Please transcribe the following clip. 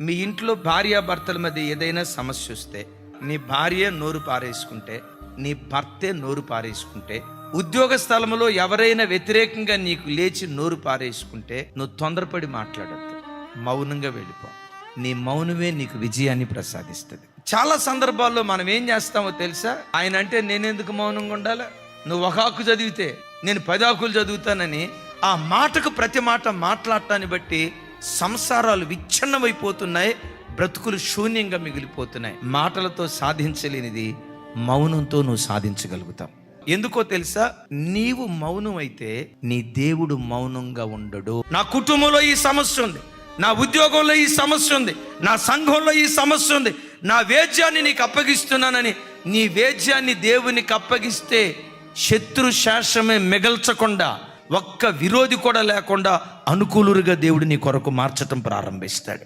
మీ ఇంట్లో భార్యాభర్తల మధ్య ఏదైనా సమస్య వస్తే నీ భార్య నోరు పారేసుకుంటే నీ భర్తే నోరు పారేసుకుంటే ఉద్యోగ స్థలంలో ఎవరైనా వ్యతిరేకంగా నీకు లేచి నోరు పారేసుకుంటే నువ్వు తొందరపడి మాట్లాడద్దు. మౌనంగా వెళ్ళిపో. నీ మౌనమే నీకు విజయాన్ని ప్రసాదిస్తుంది. చాలా సందర్భాల్లో మనం ఏం చేస్తామో తెలుసా? ఆయన అంటే నేనెందుకు మౌనంగా ఉండాలి? నువ్వు ఒక ఆకు చదివితే నేను పది ఆకులు చదువుతానని ఆ మాటకు ప్రతి మాట మాట్లాడటాన్ని బట్టి సంసారాలు విచ్ఛిన్నమైపోతున్నాయి బ్రతుకులు శూన్యంగా మిగిలిపోతున్నాయి. మాటలతో సాధించలేనిది మౌనంతో నువ్వు సాధించగలుగుతావు. ఎందుకో తెలుసా? నీవు మౌనం అయితే నీ దేవుడు మౌనంగా ఉండడు. నా కుటుంబంలో ఈ సమస్య ఉంది. నా ఉద్యోగంలో ఈ సమస్య ఉంది. నా సంఘంలో ఈ సమస్య ఉంది. నా వేద్యాన్ని నీకు అప్పగిస్తున్నానని నీ వేద్యాన్ని దేవునికి అప్పగిస్తే శత్రు శాసమే మిగల్చకుండా ఒక్క విరోధి కూడా లేకుండా అనుకూలుగా దేవుడు నీ కొరకు మార్చటం ప్రారంభిస్తాడు.